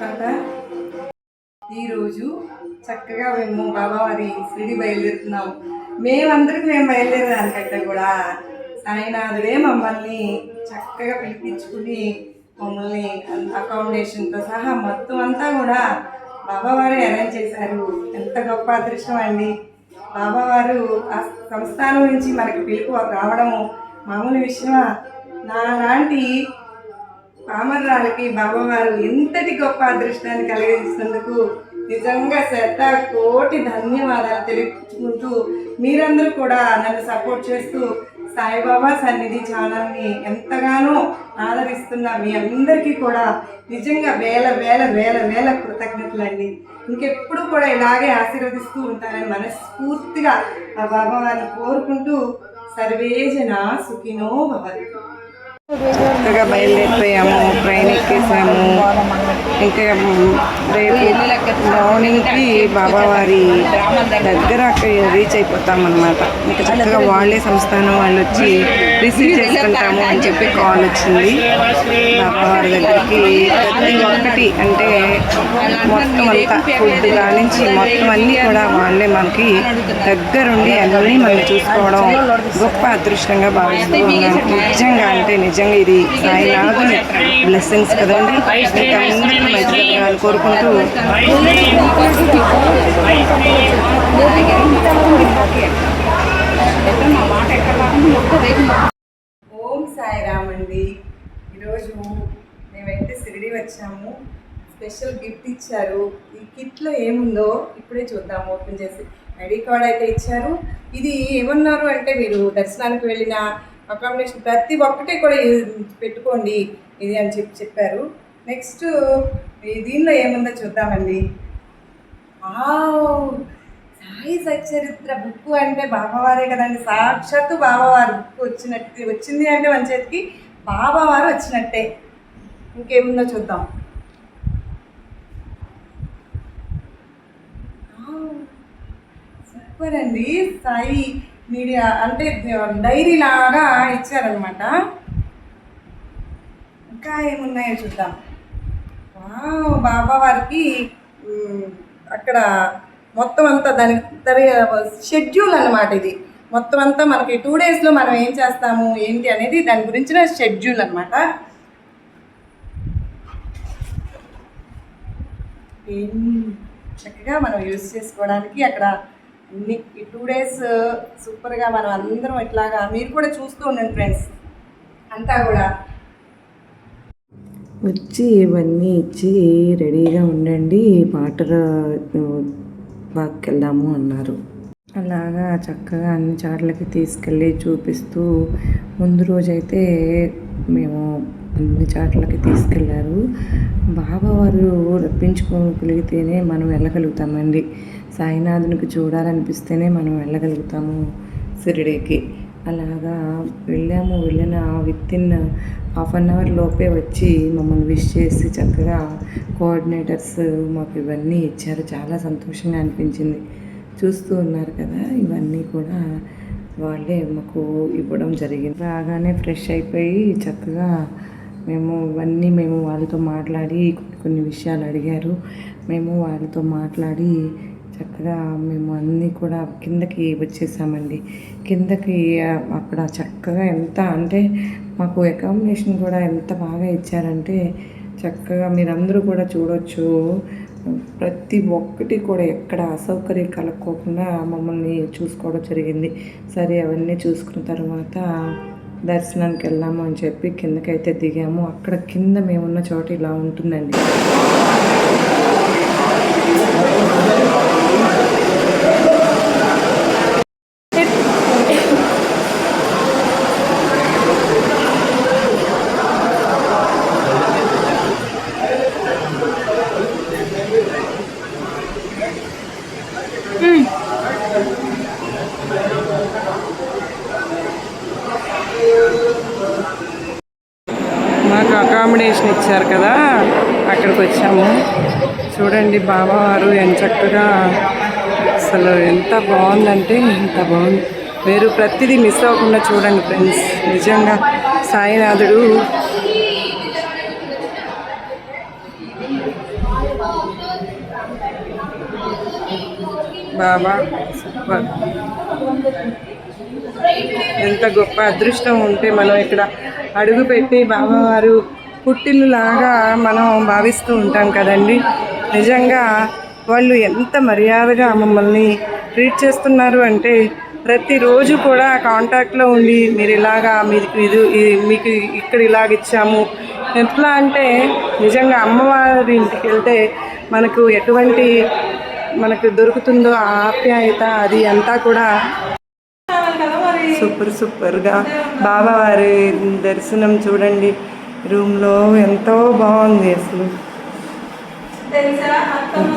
తాత ఈరోజు చక్కగా మేము బాబావారి షిరిడి బయలుదేరుతున్నాము. మేమందరికి మేము బయలుదేరేదానికంటే కూడా. సాయినాథుడే మమ్మల్ని చక్కగా పిలిపించుకుని మమ్మల్ని అకామిడేషన్తో సహా మొత్తం అంతా కూడా బాబావారే అరేంజ్ చేశారు. ఎంత గొప్ప అదృష్టం అండి. బాబావారు ఆ సంస్థానం నుంచి మనకి పిలుపు రావడము మామూలు విషయమా? నా లాంటి పామర్రాలకి బాబావారు ఎంతటి గొప్ప అదృష్టాన్ని కలిగించినందుకు నిజంగా శత కోటి ధన్యవాదాలు తెలుపుకుంటూ మీరందరూ కూడా నన్ను సపోర్ట్ చేస్తూ సాయిబాబా సన్నిధి ఛానల్ని ఎంతగానో ఆదరిస్తున్న మీ అందరికీ కూడా నిజంగా వేల వేల వేల వేల కృతజ్ఞతలండి. ఇంకెప్పుడు కూడా ఇలాగే ఆశీర్వదిస్తూ ఉంటారని మనస్ఫూర్తిగా ఆ బాబావారిని కోరుకుంటూ సర్వేజన సుఖినో భవతి. బయలుదేరిపోయాము ట్రైన్ ఎక్కేసాము. ఇంకా రేపు మార్నింగ్కి బాబావారి దగ్గర అక్కడ రీచ్ అయిపోతాం అనమాట ఇంకా చక్కగా వాళ్ళే సంస్థానం వాళ్ళు వచ్చి రిసీవ్ చేసుకుంటాము అని చెప్పి కాల్ వచ్చింది. బాబావారి దగ్గరికి ప్రతి ఒక్కటి అంటే మొత్తం అంతా ఫుడ్ కానించి మొత్తం అన్నీ కూడా వాళ్ళే మనకి దగ్గరుండి అన్నీ మనం చూసుకోవడం గొప్ప అదృష్టంగా భావిస్తూ ఉన్నాను. నిజంగా అంటే నిజంగా ఇది సాయినాథుని బ్లెస్సింగ్స్ కదండి. ఇంకా మంచి జరగాలని కోరుకుంటూ ఓం సాయిరామ్ అండి ఈరోజు మేమైతే సిరిడి వచ్చాము. స్పెషల్ గిఫ్ట్ ఇచ్చారు. ఈ కిట్లో ఏముందో ఇప్పుడే చూద్దాం ఓపెన్ చేసి. ఐడి కార్డ్ అయితే ఇచ్చారు. ఇది ఏమన్నారు అంటే మీరు దర్శనానికి వెళ్ళిన అకామిడేషన్ ప్రతి ఒక్కటి కూడా పెట్టుకోండి ఇది అని చెప్పి చెప్పారు. నెక్స్ట్ దీనిలో ఏముందో చూద్దామండి. సాయి సచరిత్ర బుక్ అంటే బాబావారే కదండి. సాక్షాత్తు బాబావారు బుక్ వచ్చినట్టు వచ్చింది అంటే మన చేతికి బాబావారు వచ్చినట్టే. ఇంకేముందో చూద్దాం. సూపర్ అండి. సాయి మీడియా అంటే డైరీ లాగా ఇచ్చారనమాట ఇంకా ఏమున్నాయో చూద్దాం. బాబా వారికి అక్కడ మొత్తం అంతా దాని షెడ్యూల్ అనమాట ఇది. మొత్తం అంతా మనకి టూ డేస్లో మనం ఏం చేస్తాము ఏంటి అనేది దాని గురించిన షెడ్యూల్ అనమాట చక్కగా మనం యూజ్ చేసుకోవడానికి అక్కడ అన్ని ఈ టూ డేస్ సూపర్గా మనం అందరం ఇట్లాగా మీరు కూడా చూస్తూ ఉండండి ఫ్రెండ్స్ అంతా కూడా వచ్చి ఇవన్నీ ఇచ్చి రెడీగా ఉండండి వాటర్ వాక్కి వెళ్దాము అన్నారు. అలాగా చక్కగా అన్ని చాట్లకి తీసుకెళ్ళి చూపిస్తూ ముందు రోజైతే మేము అన్ని చాట్లకి తీసుకెళ్ళారు. బాబావారు రప్పించుకోగలిగితేనే మనం వెళ్ళగలుగుతామండి. సాయినాథునికి చూడాలనిపిస్తేనే మనం వెళ్ళగలుగుతాము సిరిడేకి. అలాగా వెళ్ళాము వెళ్ళిన with in half an hour లోపే వచ్చి మమ్మల్ని విష్ చేసి చక్కగా కోఆర్డినేటర్స్ మాకు ఇవన్నీ ఇచ్చారు. చాలా సంతోషంగా అనిపించింది. చూస్తూ ఉన్నారు కదా ఇవన్నీ కూడా వాళ్ళే మాకు ఇవ్వడం జరిగింది. రాగానే ఫ్రెష్ అయిపోయి చక్కగా మేము ఇవన్నీ మేము వాళ్ళతో మాట్లాడి కొన్ని కొన్ని విషయాలు అడిగారు. మేము వాళ్ళతో మాట్లాడి చక్కగా మేము అన్నీ కూడా కిందకి వచ్చేసామండి. కిందకి అక్కడ చక్కగా ఎంత అంటే మాకు అకామిడేషన్ కూడా ఎంత బాగా ఇచ్చారంటే చక్కగా మీరందరూ కూడా చూడొచ్చు. ప్రతి ఒక్కటి కూడా ఎక్కడ అసౌకర్యం కలక్కోకుండా మమ్మల్ని చూసుకోవడం జరిగింది. సరే అవన్నీ చూసుకున్న తర్వాత దర్శనానికి వెళ్ళాము అని చెప్పి కిందకైతే దిగాము. అక్కడ కింద మేమున్న చోట ఇలా ఉంటుందండి మాకు చేశారు కదా అక్కడికి వచ్చాము. చూడండి బాబావారు ఎంత చక్కగా అసలు ఎంత బాగుందంటే ఎంత బాగుంది. మీరు ప్రతిదీ మిస్ అవ్వకుండా చూడండి ఫ్రెండ్స్. నిజంగా సాయినాథుడు బాబా సూపర్. ఎంత గొప్ప అదృష్టం ఉంటే మనం ఇక్కడ అడుగు పెట్టి బాబావారు పుట్టిల్లు లాగా మనం భావిస్తూ ఉంటాం కదండి. నిజంగా వాళ్ళు ఎంత మర్యాదగా మమ్మల్ని ట్రీట్ చేస్తున్నారు అంటే ప్రతిరోజు కూడా కాంటాక్ట్లో ఉండి మీరు ఇలాగా మీకు ఇది మీకు ఇక్కడ ఇలాగ ఇచ్చాము. ఎట్లా అంటే నిజంగా అమ్మవారి ఇంటికి వెళ్తే మనకు ఎటువంటి మనకు దొరుకుతుందో ఆ ఆప్యాయత అది అంతా కూడా సూపర్ సూపర్గా బాబావారి దర్శనం చూడండి. రూమ్లో ఎంతో బాగుంది అసలు. ఎంత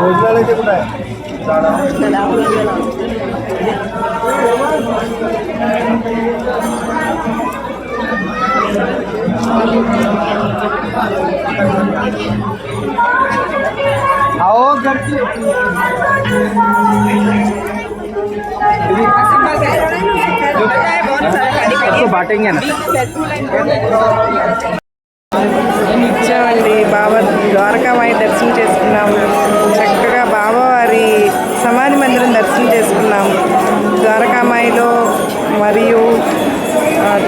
భోజనాలు అయితే కూడా आओ घर की सबको बांटेंगे ना ఇచ్చామండి బాబా ద్వారకామాయి దర్శనం చేసుకున్నాము చక్కగా బాబావారి సమాధి మందిరం దర్శనం చేసుకున్నాము ద్వారకామాయిలో మరియు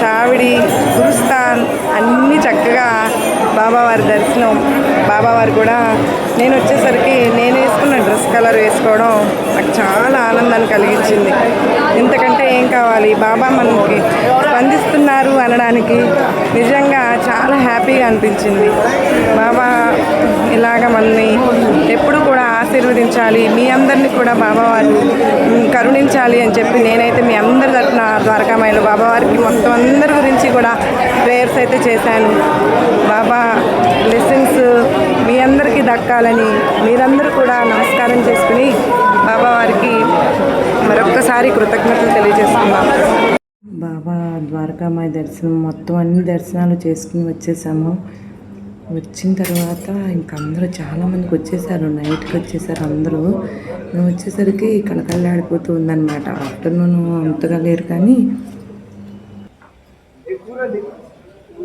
చావిడి గురుస్థాన్ అన్నీ చక్కగా బాబావారి దర్శనం బాబావారు కూడా నేను వచ్చేసరికి నేను వేసుకున్న డ్రెస్ కలర్ వేసుకోవడం నాకు చాలా ఆనందాన్ని కలిగించింది. ఇంతకంటే ఏం కావాలి? బాబా మనకి స్పందిస్తున్నారు అనడానికి నిజంగా చాలా హ్యాపీగా అనిపించింది. బాబా ఇలాగ మనల్ని ఎప్పుడు కూడా ఆశీర్వదించాలి. మీ అందరినీ కూడా బాబావారు కరుణించాలి అని చెప్పి నేనైతే మీ అందరి తరఫున ద్వారకామాయిలో బాబావారికి మొత్తం అందరి గురించి కూడా ప్రేయర్స్ అయితే చేశాను. బాబా బ్లెస్సింగ్స్ మీ అందరికీ దక్కాలని మీరందరూ కూడా నమస్కారం చేసుకుని బాబావారికి మరొక్కసారి కృతజ్ఞతలు తెలియజేస్తున్నాం. బాబా ద్వారకామాయ దర్శనం మొత్తం అన్ని దర్శనాలు చేసుకుని వచ్చేసాము. వచ్చిన తర్వాత ఇంక అందరూ చాలామందికి వచ్చేసారు. నైట్కి వచ్చేసారు అందరూ. మేము వచ్చేసరికి కళకళలాడిపోతూ ఉందన్నమాట. ఆఫ్టర్నూన్ అంతగా లేరు కానీ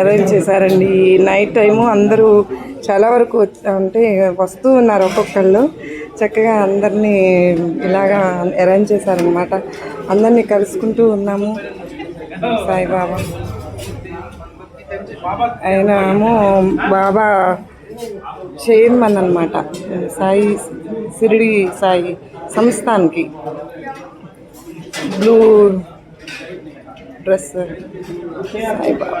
అరేంజ్ చేశారండి. నైట్ టైము అందరూ చాలా వరకు అంటే వస్తూ ఉన్నారు ఒక్కొక్కళ్ళు. చక్కగా అందరినీ ఇలాగా అరేంజ్ చేశారనమాట అందరినీ కలుసుకుంటూ ఉన్నాము. సాయిబాబా. ఆయన ఏమో బాబా చైర్మన్ అనమాట Sai Shirdi Sai సంస్థానికి. Blue dress. Saibaba.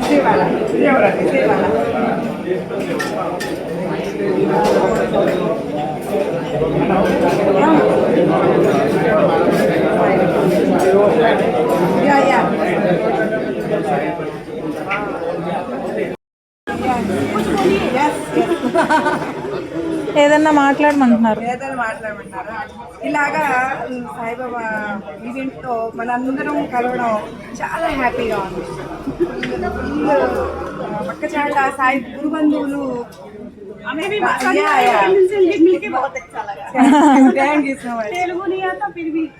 Vijayawada Vijayawada Vijayawada yeah yeah ఏదన్నా మాట్లాడమంటున్నారు. ఏదైనా మాట్లాడమంటారా ఇలాగా సాయిబాబా ఈవెంట్తో మనందరం కలవడం చాలా హ్యాపీగా ఉంది. పక్క చాట సాయి గురు బంధువులు Yeah, yeah. Thank you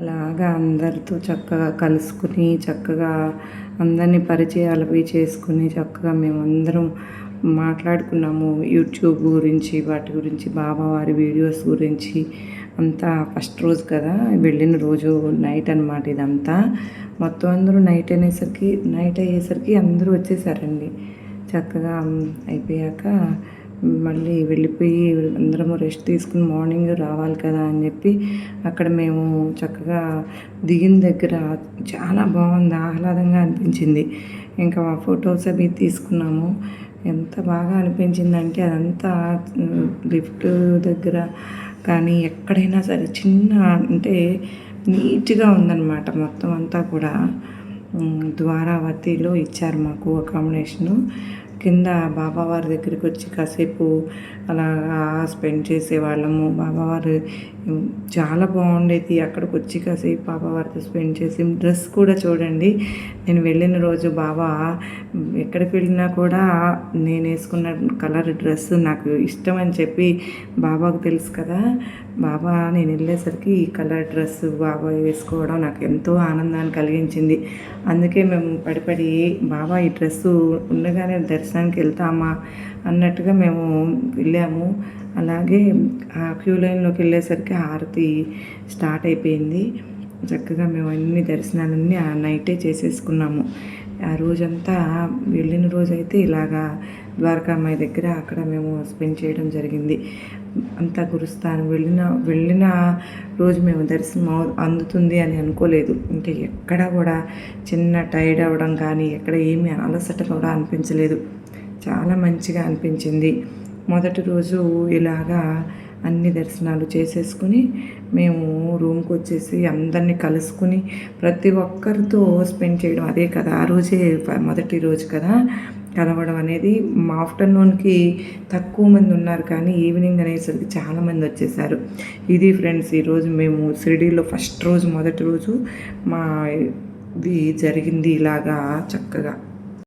అలాగా అందరితో చక్కగా కలుసుకుని చక్కగా అందరినీ పరిచయాలు అవి చేసుకుని చక్కగా మేమందరం మాట్లాడుకున్నాము యూట్యూబ్ గురించి వాటి గురించి బాబా వారి వీడియోస్ గురించి. అంతా ఫస్ట్ రోజు కదా వెళ్ళిన రోజు నైట్ అనమాట ఇదంతా. మొత్తం అందరూ నైట్ అనేసరికి నైట్ అయ్యేసరికి అందరూ వచ్చేసారండి. చక్కగా అయిపోయాక మళ్ళీ వెళ్ళిపోయి అందరము రెస్ట్ తీసుకుని మార్నింగ్ రావాలి కదా అని చెప్పి అక్కడ మేము చక్కగా దిగిన దగ్గర చాలా బాగుంది ఆహ్లాదంగా అనిపించింది. ఇంకా ఫొటోస్ అవి తీసుకున్నాము. ఎంత బాగా అనిపించిందంటే అదంతా లిఫ్ట్ దగ్గర కానీ ఎక్కడైనా సరే చిన్న అంటే నీట్గా ఉందన్నమాట మొత్తం అంతా కూడా. ద్వారావతిలో ఇచ్చారు మాకు అకామిడేషను కింద బాబావారి దగ్గరికి వచ్చి కాసేపు అలా స్పెండ్ చేసేవాళ్ళము. బాబావారు చాలా బాగుండేది. అక్కడికి వచ్చి కాసేపు బాబావారితో స్పెండ్ చేసి డ్రెస్ కూడా చూడండి. నేను వెళ్ళిన రోజు బాబా ఎక్కడికి వెళ్ళినా కూడా నేను వేసుకున్న కలర్ డ్రెస్ నాకు ఇష్టం అని చెప్పి బాబాకు తెలుసు కదా. బాబా నేను వెళ్ళేసరికి ఈ కలర్ డ్రెస్ బాబా వేసుకోవడం నాకు ఎంతో ఆనందాన్ని కలిగించింది. అందుకే మేము పడిపడి బాబా ఈ డ్రెస్సు ఉండగానే దర్శనానికి వెళ్తామా అన్నట్టుగా మేము వెళ్ళాము. అలాగే ఆ క్యూ లైన్లోకి వెళ్ళేసరికి హారతి స్టార్ట్ అయిపోయింది. చక్కగా మేము అన్ని దర్శనాలన్నీ ఆ నైటే చేసేసుకున్నాము. ఆ రోజంతా వెళ్ళిన రోజైతే ఇలాగా ద్వారకామాయి దగ్గర అక్కడ మేము స్పెండ్ చేయడం జరిగింది. అంతా గురుస్థానం వెళ్ళిన వెళ్ళిన రోజు మేము దర్శనం అందుతుంది అని అనుకోలేదు. ఇంకా ఎక్కడ కూడా చిన్న టైర్డ్ అవ్వడం కానీ ఎక్కడ ఏమీ అలసట కూడా అనిపించలేదు. చాలా మంచిగా అనిపించింది. మొదటి రోజు ఇలాగా అన్ని దర్శనాలు చేసేసుకుని మేము రూమ్కి వచ్చేసి అందరినీ కలుసుకుని ప్రతి ఒక్కరితో స్పెండ్ చేయడం అదే కదా ఆ రోజే మొదటి రోజు కదా కలవడం అనేది. మా ఆఫ్టర్నూన్కి తక్కువ మంది ఉన్నారు కానీ ఈవినింగ్ అనేసరికి చాలామంది వచ్చేసారు. ఇది ఫ్రెండ్స్ ఈరోజు మేము షిరిడీలో ఫస్ట్ రోజు మొదటి రోజు మా ఇది జరిగింది ఇలాగా చక్కగా.